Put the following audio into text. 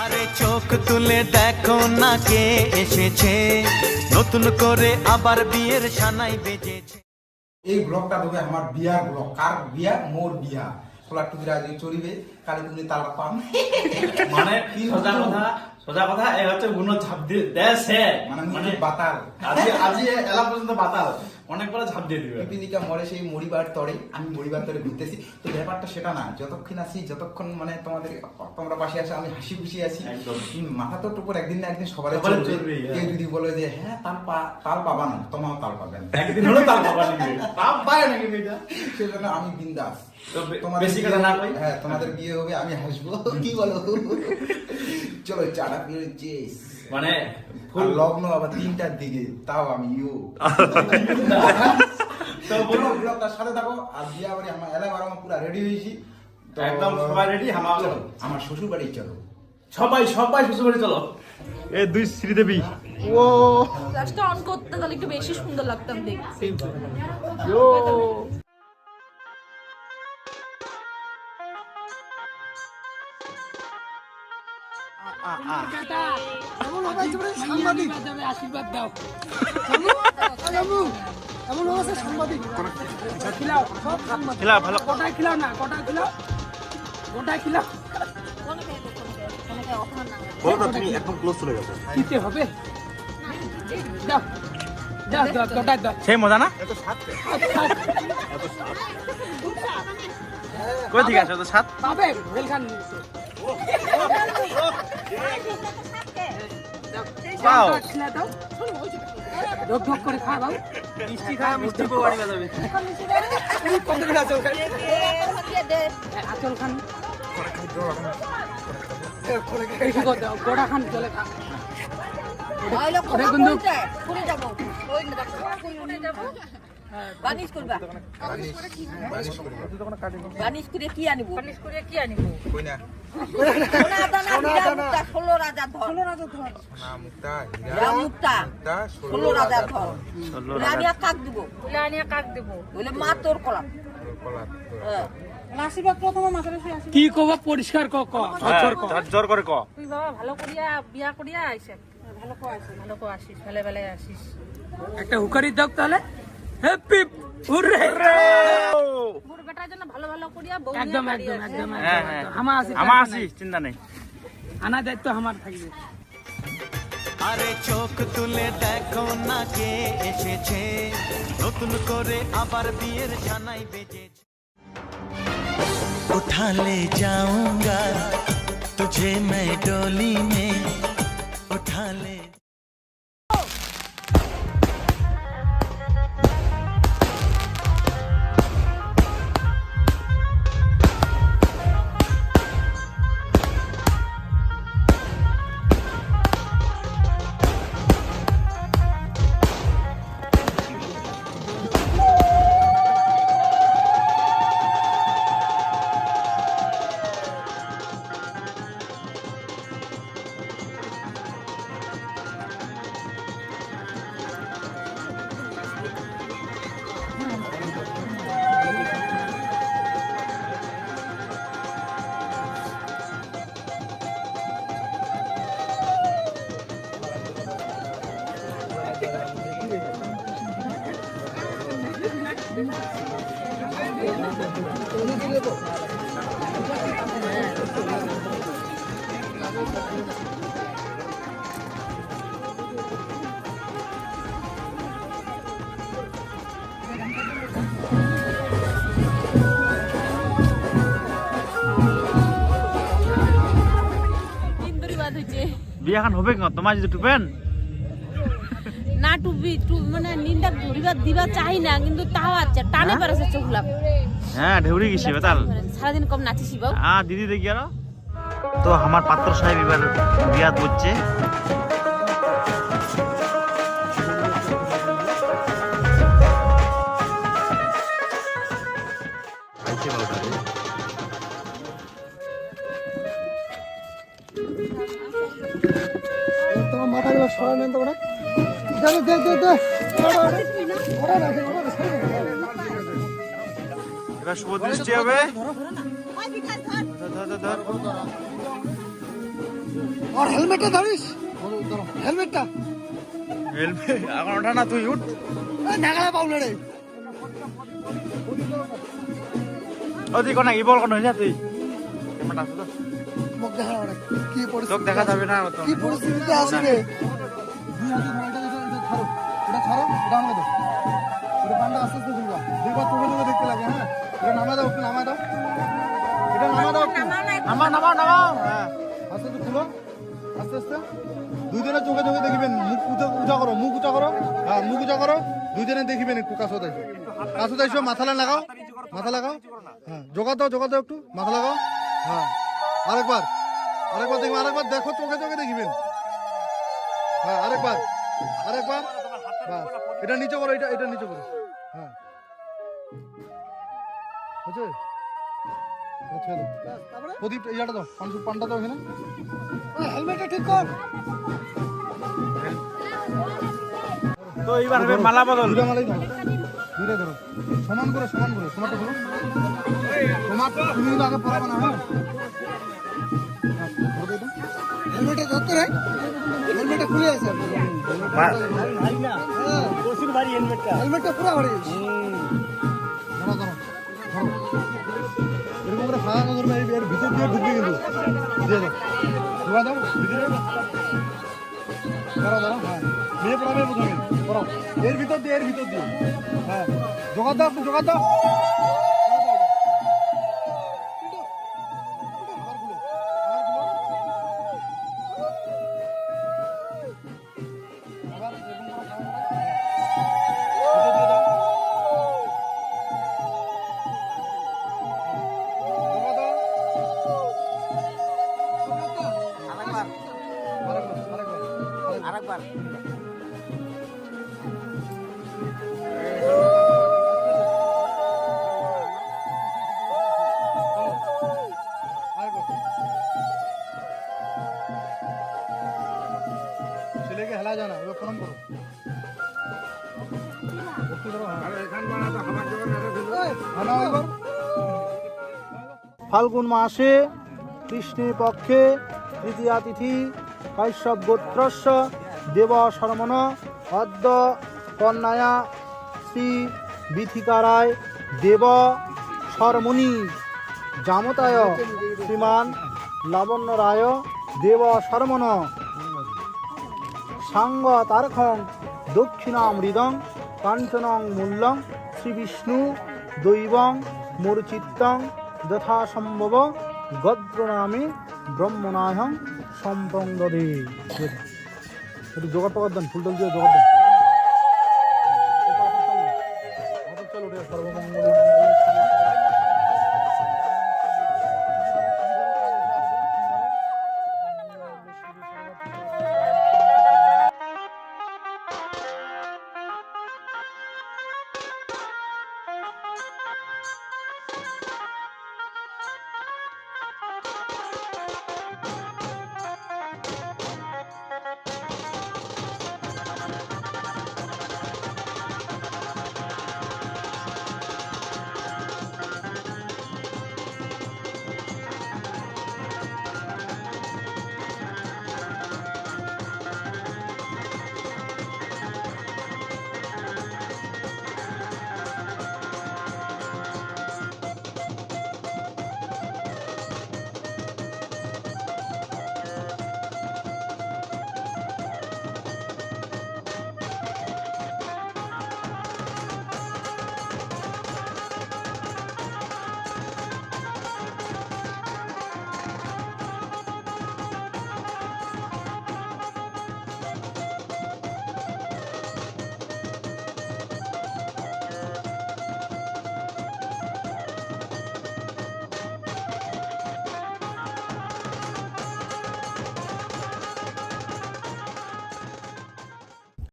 আরে চোখ তুলে দেখো না কে এসেছে। নতুন করে আবার বিয়ের সানাই বেজেছে। এই ব্লগটা দেবে আমার বিয়ার ব্লগ। কার বিয়া? মোর বিয়া। সোলার টুকিরা আজকে চড়িবে। কালী তুমি তালা পাম মানে সোজা কথা? সোজা কথা এই হচ্ছে গুণ ঝাপ দিয়ে সে মানে মানে বাতাল। আজি আজি এলা পর্যন্ত বাতাল। অনেক করে ঝাপ দিয়ে দিবে। পিপিলিকা মরে সেই মরিবার তরে আমি মরিবার তরে ঘুরতেছি। তো ব্যাপারটা সেটা না যতক্ষণ আসি যতক্ষণ মানে তোমাদের তোমরা পাশে আসে আমি হাসি খুশি আছি। মাথা তো টুকুর একদিন না একদিন সবার চলবে। কেউ যদি বলে যে হ্যাঁ তাল পা তাল পাবা না তোমাও তাল পাবেন একদিন হলো তার বাবা পায় সেজন্য আমি বিন্দাস। তো বে- বেশি কথা না কই? হ্যাঁ তোমাদের বিয়ে হবে আমি হাসবো। কি বলো? চলো চাটা পিয়ে মানে ফুল লগ্ন আবার তিনটার দিকে তাও আমি ইউ তো বলো বলো তার সাথে থাকো আর বিয়া বাড়ি আমার এলাকার আমার পুরো রেডি হয়েছি। একদম সবাই ready, আমার- চলো, আমার শ্বশুর বাড়ি চলো। সবাই সবাই শ্বশুর বাড়ি চলো। এ দুই শ্রীদেবী। ও। ফ্ল্যাশটা অন করতে তাহলে একটু বেশি সুন্দর লাগতাম দেখতে। আশীর্বাদ দাও এমন অবস্থা সাংবাদিক খিলাও সব সাংবাদিক ভালো গোটায় খিলাও না? গোটায় খিলাও গোটায় খিলাও বলো না তুমি একদম ক্লোজ চলে গেছো দিতে হবে দাও সেই মজা না কই ঠিক আছে তো সাত পাবে করে খা দাও। মিষ্টি খায় মিষ্টি বাড়ি যাবে আচল খান। গোড়া খান চলে খা। ওরে বন্ধু। বানিশ করবা? বানিশ করে কি আনিব? বানিশ করে কি আনিব কই না ষোলো রাজার ধর ষোলো রাজার ধর না মুক্তা হীরা মুক্তা মুক্তা ষোলো রাজার ধর বলে আমি আর কাক দিব? আনিয়া কাক দেবো? বলে মা তোর কলা হ্যাঁ। কি কব? পরিষ্কার ক ক ক। করে ক। তুই বাবা ভালো করিয়া বিয়া করিয়া আইসেন ভালো করে আসিস ভালো করে আসিস ভালো বেলায় আসিস। একটা হুকারি দাও তাহলে। হ্যাপি হুররে মোর বেটার জন্য ভালো ভালো করিয়া বউ নিয়ে একদম বাড়ি একদম আসে। একদম হ্যাঁ একদম, হ্যাঁ একদম। আমার আছে আমার আছি চিন্তা নেই আনা দায়িত্ব আমার থাকবে আরে চোখ তুলে দেখো না কে এসেছে নতুন করে আবার বিয়ের সানাই বেজেছে उठा ले जाऊंगा तुझे मैं डोली में उठा ले ইন্দুরি বাদ হইছে বিয়া খান হবে কেন তোমার যদি টুপেন না টুবি টু মানে নিন্দা ধরিবা দিবা চাই না কিন্তু তাও আচ্ছা টানে পারছে চোখলা হ্যাঁ ঢেউরি গেছি বেতাল সারাদিন কম নাচিছি বাবু আ দিদি দেখি আর। তো আমার পাত্র সাহেব এবার বিয়া করছে। তোমার মাথা গুলো সরা নেন তো ওরা। দে দে দে এবার শুভ দৃষ্টি হবে। আর হেলমেটটা ধরিস? হেলমেটটা। হেলমেট? এখন ওঠা না তুই উঠ। নাগালে পাবলে রে ও তুই কোন ইবল কোন যা তুই? ক্যামেরা আছে তো। মুখ দেখা কি পরিস্থিতি দেখা যাবে না কি পরিস্থিতিতে আছে রে? ছাড়ো এটা ছাড়ো এটা আমাকে দাও এটা পান্ডা আস্তে দেখতে লাগে হ্যাঁ? এটা নামা দাও একটু নামা দাও। এটা নামা দাও। নামা নামাও নামাও হ্যাঁ। আস্তে আস্তে খুলো আস্তে আস্তে। দুই চোখে চোখে দেখিবেন মুখ উঁচা উঁচা করো মুখ উঁচা করো। হ্যাঁ মুখ উঁচা করো। দুই দিনে দেখিবেন একটু কাছে তাইছো কাছে তাইছো মাথা লাগাও। মাথা লাগাও। হ্যাঁ জোগা দাও জোগা দাও একটু। মাথা লাগাও। হ্যাঁ। আরেকবার। আরেকবার দেখবেন আরেকবার দেখো চোখে চোখে দেখিবেন হ্যাঁ আরেকবার। আরেকবার? বাস এটা নিচে করো এটা এটা নিচে করো। হ্যাঁ। হচ্ছে প্রদীপ ইয়াটা দাও। পান পানটা দাও এখানে। হেলমেটটা ঠিক কর। তো এইবার হবে মালা বদল। দুটা মালাই ধরো দুটাই ধরো। সমান করে সমান করে। ধরো। তোমার তুমি কিন্তু আগে পড়াবো না হ্যাঁ। হেলমেটটা ধরতে রে হেলমেটটা খুলে আছে। হেলমেটটা পুরো ভরে ধরো ধরো ধরো। এরকম করে ফাঁকা না ধরবে এর ভিতর দিয়ে ঢুকবে কিন্তু। দিয়ে দাও। ঢুকা দাও। ভিতরে ধরো ধরো হ্যাঁ। মেয়ে পড়াবে প্রথমে পড়াও এর ভিতর দিয়ে এর ভিতর দিয়ে। হ্যাঁ। জোগাড় দাও জোগাড় দাও। ছেলেকে হেলা এবার প্রণাম করো। একবার। ফাল্গুন মাসে কৃষ্ণে পক্ষে তৃতীয়া তিথি কৈশব গোত্রস্য দেব শর্মণ অদ্য কন্যায়া শ্রী বিথিকারায় দেব শর্মণি, জামতায় শ্রীমান লাবণ্য রায়, দেব শর্মণ। সাঙ্গ তারকং দক্ষিণামৃদং কাঞ্চনং মূল্যং শ্রীবিষ্ণু দৈবং মরুচিত্তং যথাসম্ভব গদ্রনামে ব্রহ্মনায়ং সম্পঙ্গদে। একটু জোগাড় টগার দেন ফুল টল দিয়ে জোগাড় দেন।